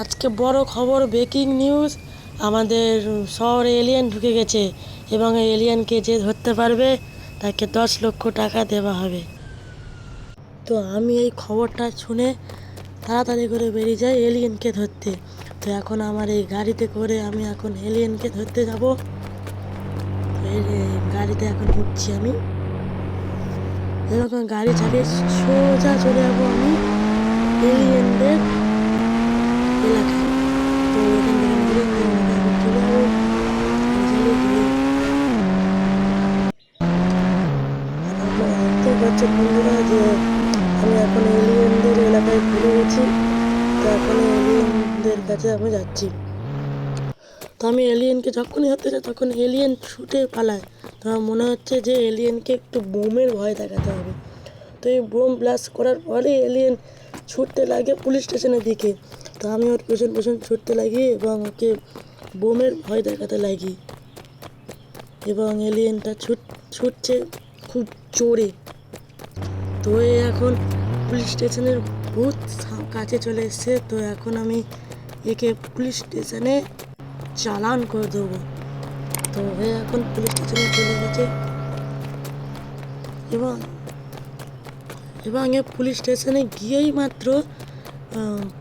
আজকে বড় খবর ব্রেকিং নিউজ আমাদের শহরে এলিয়েন ঢুকে গেছে এবং এই এলিয়েনকে যে ধরতে পারবে, তাকে দশ লক্ষ টাকা দেওয়া হবে। তো আমি এই খবরটা শুনে তাড়াতাড়ি করে বেরিয়ে যাই এলিয়েনকে ধরতে। তো এখন আমার এই গাড়িতে করে আমি এখন এলিয়েনকে ধরতে যাব। গাড়িতে এখন উঠছি আমি। এরকম গাড়ি চালিয়ে সোজা চলে যাব আমি এলিয়েনদের এলাকায় তো এখান থেকে ঘুরে ঘুরে ঘুরে আমি চলে যাব ঘুরে ঘুরে আপনারা দেখতেই পাচ্ছেন বন্ধুরা যে আমি এখন এলিয়েনদের এলাকায় ঘুরে গেছি। তো এখন এলিয়েনদের কাছে আমি যাচ্ছি। তো আমি এলিয়েনকে যখনই হতে যাই, তখন এলিয়েন ছুটে পালায়। তো আমার মনে হচ্ছে যে এলিয়েনকে একটু বোমের ভয় দেখাতে হবে। তো এই বোম ব্লাস্ট করার পরে এলিয়েন ছুটতে লাগে পুলিশ স্টেশনের দিকে। তো আমি ওর পেছন পেছন ছুটতে লাগি এবং ওকে বোমের ভয় দেখাতে লাগি। এবং এলিয়েনটা ছুট, ছুটছে খুব জোরে। তো এখন পুলিশ স্টেশনের বহুত কাছে চলে এসছে। তো এখন আমি একে পুলিশ স্টেশনে চালান করে দেবো। তো এ এখন পুলিশ স্টেশনে চলে গেছে। এবং এবং এ পুলিশ স্টেশনে গিয়েই মাত্র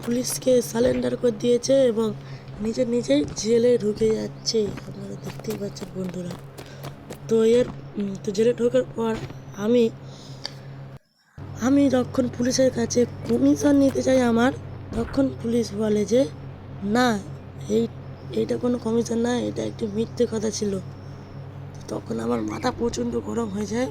পুলিশকে সালেন্ডার করে দিয়েছে এবং নিজে নিজেই জেলে ঢুকে যাচ্ছে। আপনারা দেখতেই পাচ্ছেন বন্ধুরা। তো এর তো জেলে ঢোকার পর আমি আমি যখন পুলিশের কাছে কমিশন নিতে চাই আমার। তখন পুলিশ বলে যে, না, এই, এইটা কোনো কমিশন না, এটা একটি মিথ্যে কথা ছিল। তখন আমার মাথা প্রচণ্ড গরম হয়ে যায়।